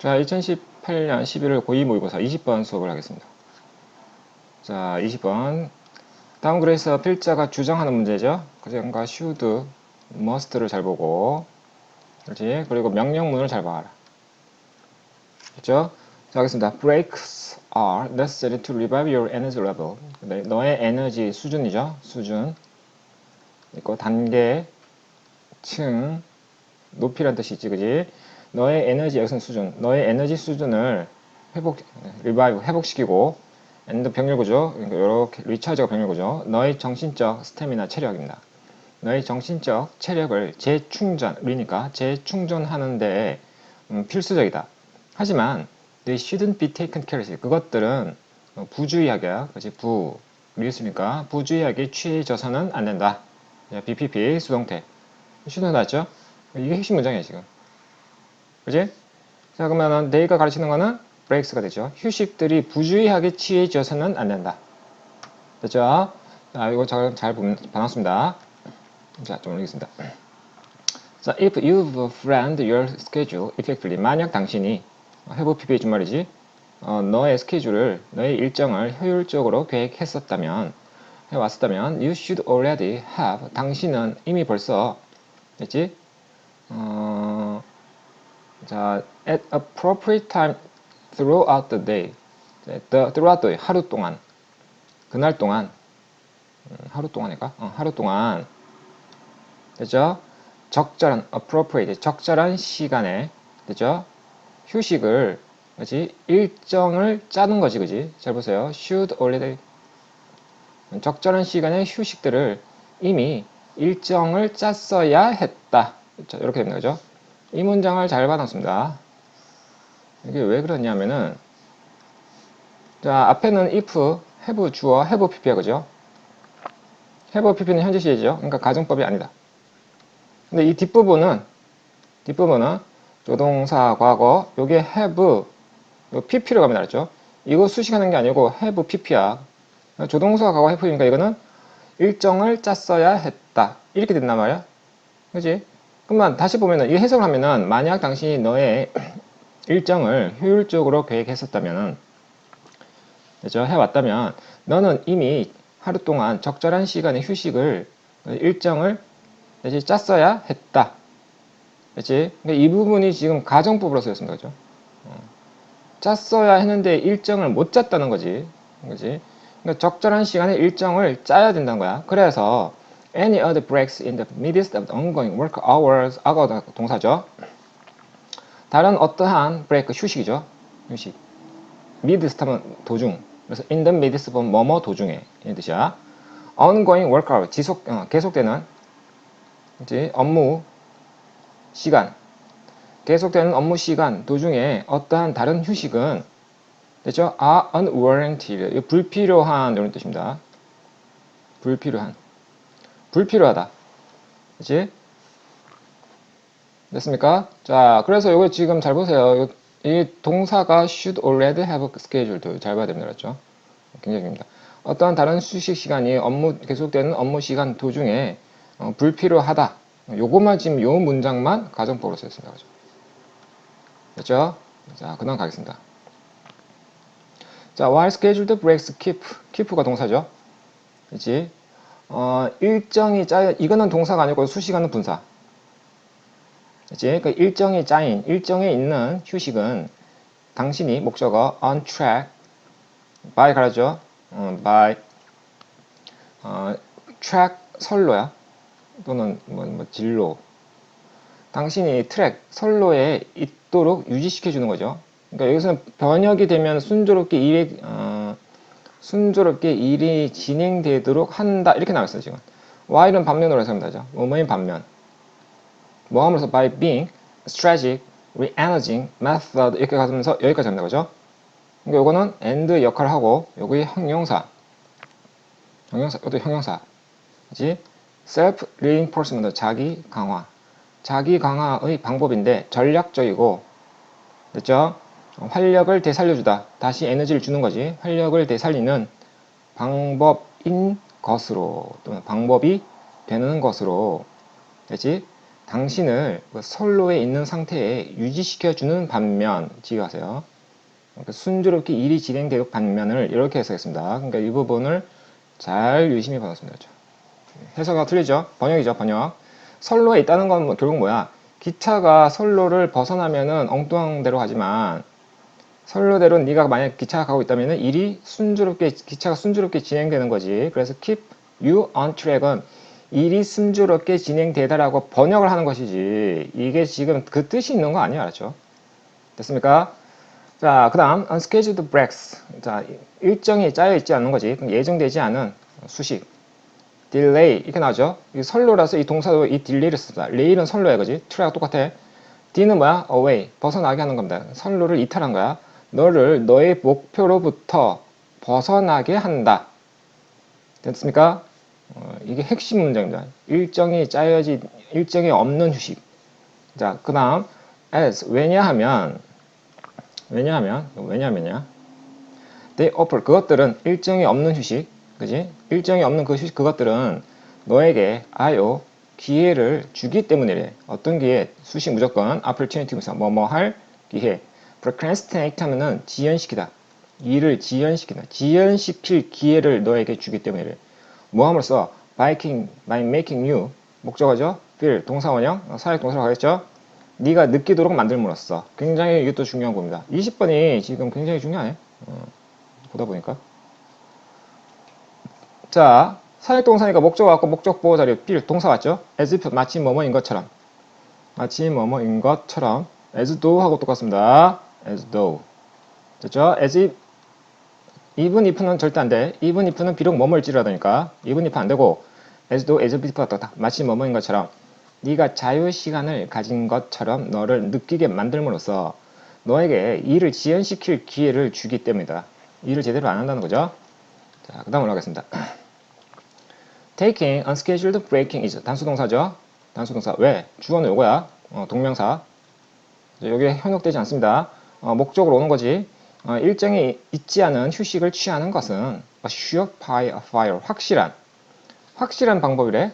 자, 2018년 11월 고2 모의고사 20번 수업을 하겠습니다. 자, 20번. 다음 글에서 필자가 주장하는 문제죠. 그러니까 should, must를 잘 보고, 그렇지? 그리고 명령문을 잘 봐라. 그렇죠? 자, 하겠습니다. Breaks are necessary to revive your energy level. 네, 너의 에너지 수준이죠. 수준. 있고 단계, 층, 높이란 뜻이지, 그지? 너의 에너지 여기서는 수준, 너의 에너지 수준을 회복, 리바이브, 회복시키고, 엔드 병렬구조, 그러니까 이렇게 리차저가 병렬구조, 너의 정신적 스태미나 체력입니다. 너의 정신적 체력을 재충전, 리니까 재충전하는 데 음, 필수적이다. 하지만 they shouldn't be taken carelessly. 그것들은 어, 부주의하게, 그렇지? 부, 미랬습니까? 부주의하게 취해져서는 안 된다. 자, BPP 수동태. shouldn't 나왔죠? 이게 핵심 문장이에요, 지금. 그지? 자, 그러면은 they가 가르치는 거는 breaks가 되죠. 휴식들이 부주의하게 취해져서는 안 된다. 됐죠? 자, 이거 잘, 잘 봐놨습니다. 자, 좀 올리겠습니다. 자, if you've planned your schedule effectively, 만약 당신이 have PPA 준 말이지, 어, 너의 스케줄을, 너의 일정을 효율적으로 계획했었다면, 해왔었다면, you should already have, 당신은 이미 벌써, 됐지? 어, 자, at appropriate time throughout the day. the, throughout the day, 하루 동안. 그날 동안. 음, 하루 동안일까? 어, 하루 동안. 됐죠? 적절한, appropriate, 적절한 시간에. 됐죠? 휴식을, 그지 일정을 짜는 거지, 그지? 잘 보세요. should already. 적절한 시간에 휴식들을 이미 일정을 짰어야 했다. 자, 이렇게 됩니다. 그죠? 이 문장을 잘 받았습니다. 이게 왜 그러냐면은 자 앞에는 if, have 주어, have pp야 그죠? have pp는 현재 시제죠. 그러니까 가정법이 아니다. 근데 이 뒷부분은 뒷부분은 조동사 과거 요게 have 요 pp로 가면 알았죠? 이거 수식하는 게 아니고 have pp야. 조동사 과거 have니까 이거는 일정을 짰어야 했다. 이렇게 된단 말이야. 그지? 그러면 다시 보면은 이 해석을 하면은 만약 당신이 너의 일정을 효율적으로 계획했었다면은 그죠 해왔다면 너는 이미 하루 동안 적절한 시간의 휴식을 일정을 그치? 짰어야 했다. 그렇지? 그러니까 이 부분이 지금 가정법으로 쓰였습니다. 그죠? 어. 짰어야 했는데 일정을 못 짰다는 거지. 그지? 그러니까 적절한 시간에 일정을 짜야 된다는 거야. 그래서 any other breaks in the midst of the ongoing work hours 아가 동사죠. 다른 어떠한 break 휴식이죠. 휴식. midst 하면 도중. 그래서 in the midst 보면 뭐뭐 도중에 이 뜻이야. ongoing work hour 지속 어, 계속되는 이제 업무 시간 계속되는 업무 시간 도중에 어떠한 다른 휴식은 됐죠? are unwarranted 불필요한 이런 뜻입니다. 불필요한 불필요하다. 그치? 됐습니까? 자, 그래서 이거 지금 잘 보세요. 이 동사가 should already have scheduled. 잘 봐야 됩니다. 그렇죠? 굉장히 중요합니다. 어떠한 다른 휴식 시간이 업무, 계속되는 업무 시간 도중에 어, 불필요하다. 요것만 지금 요 문장만 가정법으로 쓰였습니다. 그죠? 됐죠? 자, 그 다음 가겠습니다. 자, while scheduled breaks keep. keep가 동사죠. 그치? 어, 일정이 짜여, 이거는 동사가 아니고 수식하는 분사. 그치? 그 일정이 짜인, 일정에 있는 휴식은 당신이 목적어 on track, by 가르죠. 어, by, 어, track 선로야. 또는 뭐, 뭐 진로. 당신이 트랙, 선로에 있도록 유지시켜 주는 거죠. 그러니까 여기서는 번역이 되면 순조롭게 일에, 어, 순조롭게 일이 진행되도록 한다. 이렇게 나왔어요 지금. while은 반면으로 해석합니다 뭐뭐인 반면. 뭐 함으로써 by being strategic, re-energizing method. 이렇게 가면서 여기까지 합니다. 그죠? 그러니까 요거는 and 역할을 하고 요거의 형용사. 형용사 이것도 형용사. 그지 self reinforcement 자기 강화. 자기 강화의 방법인데 전략적이고 됐죠 활력을 되살려주다. 다시 에너지를 주는 거지. 활력을 되살리는 방법인 것으로 또는 방법이 되는 것으로 되지. 당신을 그 선로에 있는 상태에 유지시켜주는 반면 지휘하세요. 그러니까 순조롭게 일이 진행되는 반면을 이렇게 해석했습니다. 그러니까 이 부분을 잘 유심히 받았습니다. 그렇죠? 해석이 틀리죠? 번역이죠, 번역. 선로에 있다는 건 뭐- 결국 뭐야? 기차가 선로를 벗어나면은 엉뚱한 대로 가지만 선로대로 네가 만약 기차가 가고 있다면은 일이 순조롭게 기차가 순조롭게 진행되는 거지. 그래서 keep you on track은 일이 순조롭게 진행되다라고 번역을 하는 것이지. 이게 지금 그 뜻이 있는 거 아니야, 알았죠? 됐습니까? 자, 그 다음 unscheduled breaks. 자, 일정이 짜여 있지 않은 거지. 예정되지 않은 수식. delay 이렇게 나오죠. 이 선로라서 이 동사도 이 delay를 쓴다. lay는 선로야, 그지? 트라가 똑같아. D는 뭐야? away 벗어나게 하는 겁니다. 선로를 이탈한 거야. 너를 너의 목표로부터 벗어나게 한다. 됐습니까? 어, 이게 핵심 문장입니다. 일정이 짜여진 일정이 없는 휴식. 자, 그 다음 as 왜냐하면 왜냐하면 왜냐면요. they offer 그것들은 일정이 없는 휴식, 그지? 일정이 없는 그 휴식 그것들은 너에게 아요 기회를 주기 때문이래. 어떤 기회? 수식 무조건 opportunity 뭐뭐 할 기회. Procrastinate 하면은 지연시키다. 일을 지연시키다. 지연시킬 기회를 너에게 주기 때문이래. 뭐 함으로써 by, by making you 목적어죠. feel 동사원형 어, 사역 동사로 가겠죠. 네가 느끼도록 만들므로써 굉장히 이것도 중요한 겁니다. 20번이 지금 굉장히 중요하네. 어, 보다 보니까. 자, 사역 동사니까 목적어 갖고 목적 보호 자료 필 동사 왔죠? as if 마치 뭐뭐인 것처럼. 마치 뭐뭐인 것처럼 as though 하고 똑같습니다. As though. 됐죠? as if even if는 절대 안 돼. even if는 비록 뭐뭐일지라다니까. even if 안 되고 as though as if 같다. 마치 뭐뭐인 것처럼 네가 자유 시간을 가진 것처럼 너를 느끼게 만들므로써 너에게 일을 지연시킬 기회를 주기 때문이다. 일을 제대로 안 한다는 거죠. 자, 그 다음 올라가겠습니다. Taking unscheduled breaking is 단수 동사죠. 단수 동사 왜? 주어는 요거야. 어, 동명사. 여기에 현혹되지 않습니다. 어, 목적으로 오는 거지. 어, 일정이 있지 않은 휴식을 취하는 것은 assured by a fire 확실한 확실한 방법이래.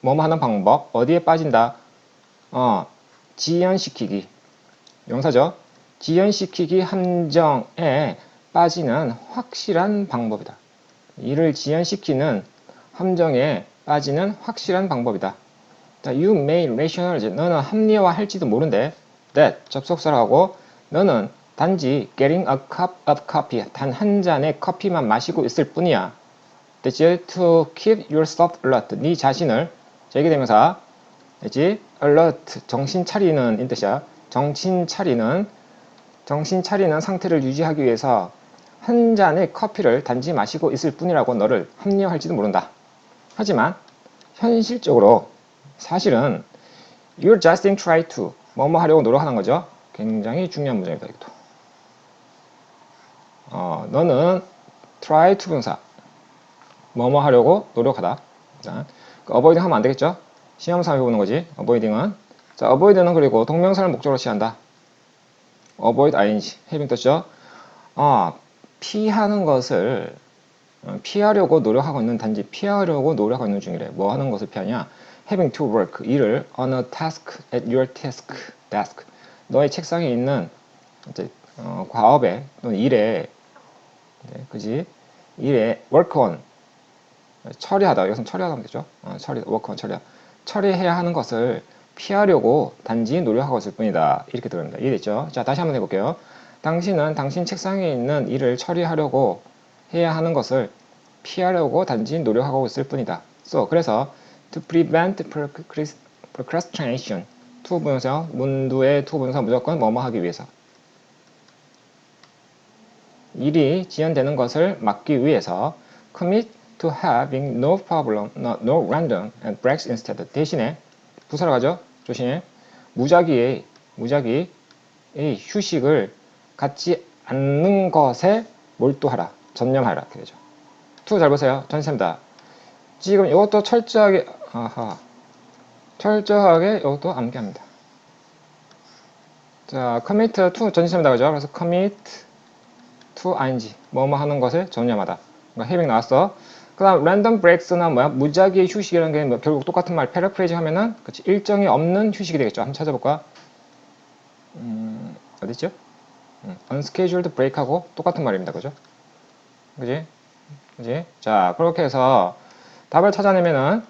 뭐뭐 하는 방법 어디에 빠진다. 어, 지연시키기 명사죠. 지연시키기 함정에 빠지는 확실한 방법이다. 이를 지연시키는 함정에 빠지는 확실한 방법이다. 자, you may rationalize. 너는 합리화할지도 모른대. that 접속사라고 너는 단지 getting a cup of coffee 단 한 잔의 커피만 마시고 있을 뿐이야. 됐지? To keep yourself alert. 네 자신을 제기대명사. 됐지? alert 정신 차리는 인 뜻이야. 정신 차리는 정신 차리는 상태를 유지하기 위해서 한 잔의 커피를 단지 마시고 있을 뿐이라고 너를 합리화할지도 모른다. 하지만 현실적으로 사실은 you're just try to 뭐뭐 하려고 노력하는 거죠. 굉장히 중요한 문장입니다. 이것도. 어, 너는 try to 분사 뭐뭐 하려고 노력하다. 자, 그 avoiding 하면 안 되겠죠? 시험사 해보는 거지. avoiding은 자, avoid는 그리고 동명사를 목적으로 취한다. avoid ing having 뜻이죠. 어, 피하는 것을 어, 피하려고 노력하고 있는 단지 피하려고 노력하고 있는 중이래. 뭐 하는 것을 피하냐? having to work 일을 on a task at your task desk 너의 책상에 있는 이제 어, 과업에 또는 일에 네, 그지 일에 work on 처리하다 이것은 처리하다 하면 되죠. 어, 처리 work on 처리하 처리해야 하는 것을 피하려고 단지 노력하고 있을 뿐이다 이렇게 들어갑니다. 이해됐죠? 자 다시 한번 해볼게요. 당신은 당신 책상에 있는 일을 처리하려고 해야 하는 것을 피하려고 단지 노력하고 있을 뿐이다. So, 그래서 to prevent procrastination to 분사 문두의 to 분사 무조건 뭐뭐 하기 위해서 일이 지연되는 것을 막기 위해서 commit to having no problem, no, no random and breaks instead 대신에 부사로 가죠. 조심해. 무작위의 무작위의 휴식을 갖지 않는 것에 몰두하라. 전념하라. 되죠. 투 잘 보세요. 전세입니다. 지금 이것도 철저하게 아하 철저하게 이것도 암기합니다. 자, commit to 전세입니다. 그죠? 그래서 commit to ing 뭐뭐 하는 것을 전념하다. 그러니까 having 나왔어. 그 다음 랜덤 브레이크스나 뭐야 무작위 휴식이라는 게 뭐 결국 똑같은 말 패러프레이즈 하면은 그치 일정이 없는 휴식이 되겠죠 한번 찾아볼까 음, 어딨죠 음, unscheduled break하고 똑같은 말입니다 그죠 그지 그지 자 그렇게 해서 답을 찾아내면은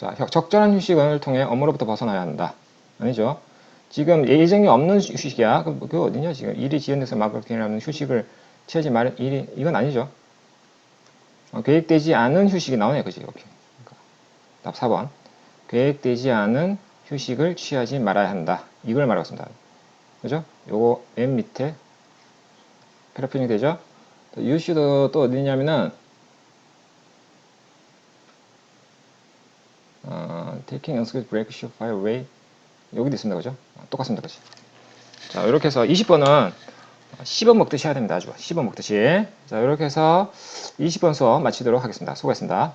자 적- 적절한 휴식을 통해 업무로부터 벗어나야 한다 아니죠 지금 예정이 없는 휴- 휴식이야 그, 그 어디냐 지금 일이 지연돼서 마케팅이라는 휴식을 취하지 말 일이 이건 아니죠. 어, 계획되지 않은 휴식이 나오네? 이렇게. 그러니까 답 4번. 계획되지 않은 휴식을 취하지 말아야 한다. 이걸 말하고 있습니다. 그죠? 요거 맨 밑에 패러피닝 되죠? Should 또 어디냐면은 어, taking unscheduled break should fire away 여기도 있습니다. 그죠? 어, 똑같습니다. 그지? 자, 이렇게 해서 20번은 10원 먹듯이 해야 됩니다. 아주 10원 먹듯이. 자, 이렇게 해서 20번 수업 마치도록 하겠습니다. 수고했습니다.